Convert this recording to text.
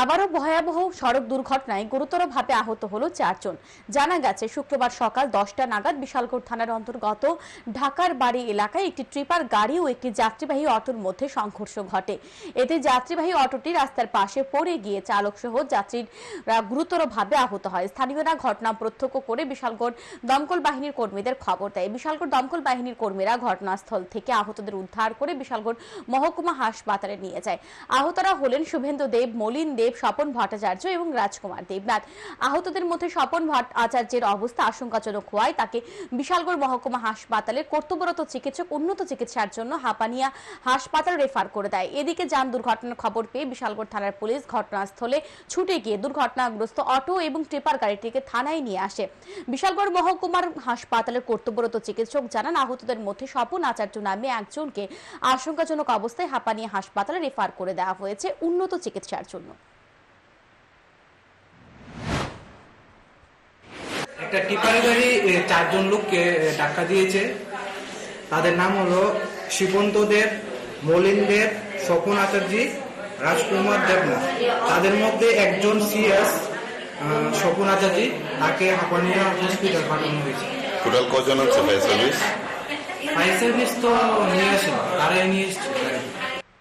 আবারও ভয়াবহ সড়ক দুর্ঘটনায় গুরুতরভাবে আহত হলো চারজন। জানা গেছে, শুক্রবার সকাল দশটা নাগাদ বিশালগড় থানার অন্তর্গত ঢাকার বাড়ি এলাকায় একটি ট্রিপার গাড়ি ও একটি যাত্রীবাহী অটোর মধ্যে সংঘর্ষ ঘটে। এতে যাত্রীবাহী অটোটি রাস্তার পাশে পড়ে গিয়ে চালক সহ যাত্রীরা গুরুতরভাবে আহত হয়। স্থানীয়রা ঘটনা প্রত্যক্ষ করে বিশালগড় দমকল বাহিনীর কর্মীদের খবর দেয়। বিশালগড় দমকল বাহিনীর কর্মীরা ঘটনাস্থল থেকে আহতদের উদ্ধার করে বিশালগড় মহকুমা হাসপাতালে নিয়ে যায়। আহতরা হলেন শুভেন্দু দেব, মলিন দেব স্বপন ভট্টাচার্য এবং রাজকুমার দেবনাথ। আহতদের মধ্যে স্বপন ভট্ট আচার্যের অবস্থা আশঙ্কাজনক হওয়ায় তাকে বিশালগড় মহকুমা হাসপাতালে কর্তব্যরত চিকিৎসক, উন্নত চিকিৎসার জন্য হাপানিয়া হাসপাতাল রেফার করে দেয়। এদিকে যান দুর্ঘটনার খবর পেয়ে বিশালগড় থানার পুলিশ ঘটনাস্থলে ছুটে গিয়ে দুর্ঘটনাগ্রস্ত অটো এবং ট্রিপার গাড়িটিকে থানায় নিয়ে আসে। বিশালগড় মহকুমার হাসপাতালের কর্তব্যরত চিকিৎসক জানান, আহতদের মধ্যে স্বপন আচার্য নামে একজনকে আশঙ্কাজনক অবস্থায় হাপানিয়া হাসপাতালে রেফার করে দেওয়া হয়েছে উন্নত চিকিৎসার জন্য। একটা টিপার গাড়ি চারজন লোককে এ, ধাক্কা দিয়েছে। তাদের নাম হলো শিবন্ত দেব মলিন দেব স্বপন আচার্য রাজকুমার দেবনাথ। তাদের মধ্যে একজন সিএস স্বপন আচার্য তাকে হাপানিয়া হসপিটাল পাঠানো হয়েছে। টোটাল কজন আছে ফায়ার সার্ভিস ফায়ার সার্ভিস তো নিয়ে আসেন তারাই নিয়ে এসছে।